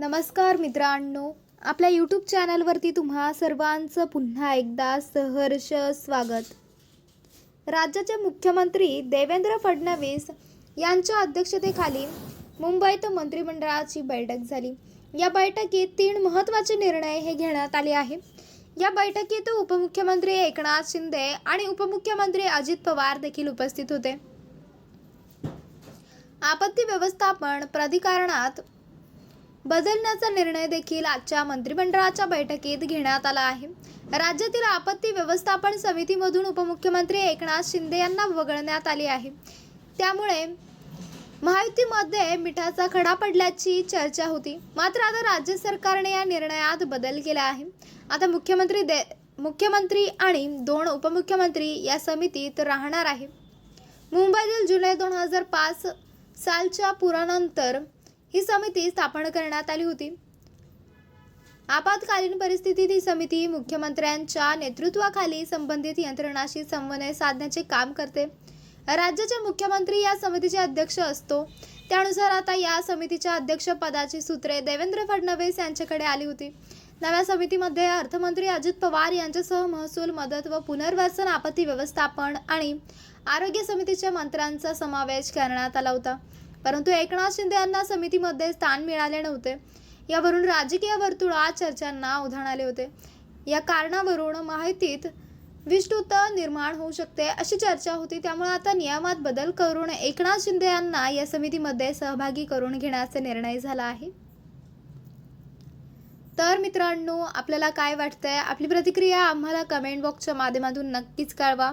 नमस्कार मित्रांनो आपल्या यूट्यूब चॅनलवरती तुम्हा सर्वांचं पुन्हा एकदा सहर्ष स्वागत. राज्याचे मुख्यमंत्री देवेंद्र फडणवीस यांच्या अध्यक्षतेखाली मुंबईत मंत्रिमंडळाची बैठक झाली. या बैठकीत तीन महत्त्वाचे निर्णय हे घेण्यात आले आहे. या बैठकीत उपमुख्यमंत्री एकनाथ शिंदे आणि उपमुख्यमंत्री अजित पवार देखील उपस्थित होते. आपत्ती व्यवस्थापन प्राधिकरणात बदलण्याचा निर्णय देखील आजच्या मंत्रिमंडळाच्या बैठकीत घेण्यात आला आहे. राज्यातील आपत्ती व्यवस्थापन समितीमधून उपमुख्यमंत्री एकनाथ शिंदे यांना वगळण्यात आले आहे. त्यामुळे महायुतीमध्ये मिठाचा खडा पडल्याची चर्चा होती. मात्र आता राज्य सरकारने या निर्णयात बदल केला आहे. आता मुख्यमंत्री दे मुख्यमंत्री आणि दोन उपमुख्यमंत्री या समितीत राहणार आहे. मुंबईतील जुलै दोन हजार पाच सालच्या पुरानंतर ही समिती स्थापन करण्यात आली होती. आपत्कालीन परिस्थितीत ही समिती मुख्यमंत्र्यांच्या नेतृत्वाखाली संबंधित यंत्रणाशी समन्वय साधण्याचे काम करते. राज्याचे मुख्यमंत्री या समितीचे अध्यक्ष असतो. त्यानुसार आता या समितीच्या अध्यक्षपदाची सूत्रे देवेंद्र फडणवीस यांच्याकडे आली होती. नव्या समितीमध्ये अर्थमंत्री अजित पवार यांच्यासह महसूल मदत व पुनर्वसन आपत्ती व्यवस्थापन आणि आरोग्य समितीच्या मंत्र्यांचा समावेश करण्यात आला होता. परंतु एकनाथ शिंदे यांना समितीमध्ये स्थान मिळाले नव्हते. यावरून राजकीय वर्तुळात चर्चांना उधाण आले होते. या कारणावरून माहितीत विष्णुत निर्माण होऊ शकते अशी चर्चा होती. त्यामुळे आता नियमात बदल करून एकनाथ शिंदे यांना या समितीमध्ये सहभागी करून घेण्याचा निर्णय झाला आहे. तर मित्रांनो आपल्याला काय वाटतंय? आपली प्रतिक्रिया आम्हाला कमेंट बॉक्सच्या माध्यमातून नक्कीच कळवा.